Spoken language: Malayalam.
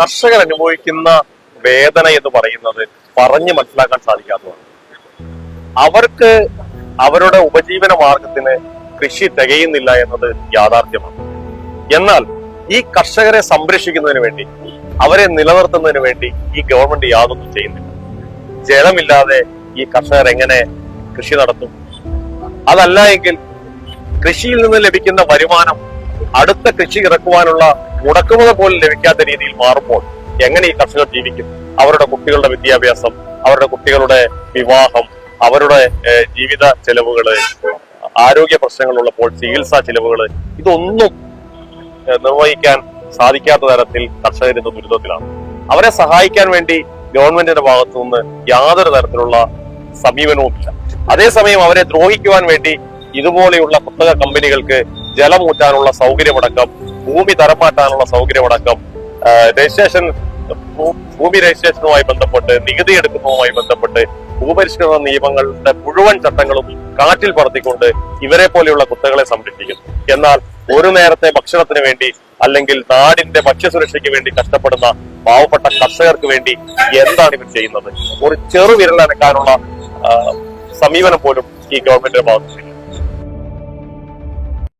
കർഷകർ അനുഭവിക്കുന്ന വേദന എന്ന് പറയുന്നത് പറഞ്ഞു മനസ്സിലാക്കാൻ സാധിക്കാത്തതാണ്. അവർക്ക് അവരുടെ ഉപജീവന മാർഗത്തിന് കൃഷി തികയുന്നില്ല എന്നത് യാഥാർത്ഥ്യമാണ്. എന്നാൽ ഈ കർഷകരെ സംരക്ഷിക്കുന്നതിന് വേണ്ടി അവരെ നിലനിർത്തുന്നതിന് വേണ്ടി ഈ ഗവൺമെന്റ് യാതൊന്നും ചെയ്യുന്നില്ല. ജലമില്ലാതെ ഈ കർഷകർ എങ്ങനെ കൃഷി നടത്തും? അതല്ല എങ്കിൽ കൃഷിയിൽ നിന്ന് ലഭിക്കുന്ന വരുമാനം അടുത്ത കൃഷി ഇറക്കുവാനുള്ള മുടക്കുമുത പോലും ലഭിക്കാത്ത രീതിയിൽ മാറുമ്പോൾ എങ്ങനെ ഈ കർഷകർ ജീവിക്കും? അവരുടെ കുട്ടികളുടെ വിദ്യാഭ്യാസം അവരുടെ കുട്ടികളുടെ വിവാഹം അവരുടെ ജീവിത ചെലവുകൾ ആരോഗ്യ പ്രശ്നങ്ങൾ ഉള്ളപ്പോൾ ചികിത്സാ ചെലവുകൾ ഇതൊന്നും നിർവഹിക്കാൻ സാധിക്കാത്ത തരത്തിൽ കർഷകർ ഇന്ന് ദുരിതത്തിലാണ്. അവരെ സഹായിക്കാൻ വേണ്ടി ഗവൺമെന്റിന്റെ ഭാഗത്തു നിന്ന് യാതൊരു തരത്തിലുള്ള സമീപനവുമില്ല. അതേസമയം അവരെ ദ്രോഹിക്കുവാൻ വേണ്ടി ഇതുപോലെയുള്ള കുത്തക കമ്പനികൾക്ക് ജലമൂറ്റാനുള്ള സൗകര്യമടക്കം ഭൂമി തരംമാറ്റാനുള്ള സൗകര്യമടക്കം ആ, രജിസ്ട്രേഷൻ ഭൂമി രജിസ്ട്രേഷനുമായി ബന്ധപ്പെട്ട് നികുതി എടുക്കുന്നതുമായി ബന്ധപ്പെട്ട് ഭൂപരിഷ്കരണ നിയമങ്ങളുടെ മുഴുവൻ ചട്ടങ്ങളും കാറ്റിൽ പറത്തിക്കൊണ്ട് ഇവരെ പോലെയുള്ള കുത്തകളെ സംരക്ഷിക്കുന്നു. എന്നാൽ ഒരു നേരത്തെ ഭക്ഷണത്തിന് വേണ്ടി അല്ലെങ്കിൽ നാടിന്റെ ഭക്ഷ്യസുരക്ഷയ്ക്ക് വേണ്ടി കഷ്ടപ്പെടുന്ന പാവപ്പെട്ട കർഷകർക്ക് വേണ്ടി എന്താണ് ഇവർ ചെയ്യുന്നത്? ഒരു ചെറു വിരലനക്കാനുള്ള സമീപനം പോലും ഈ ഗവൺമെന്റിന്റെ ഭാഗത്തുനിന്ന്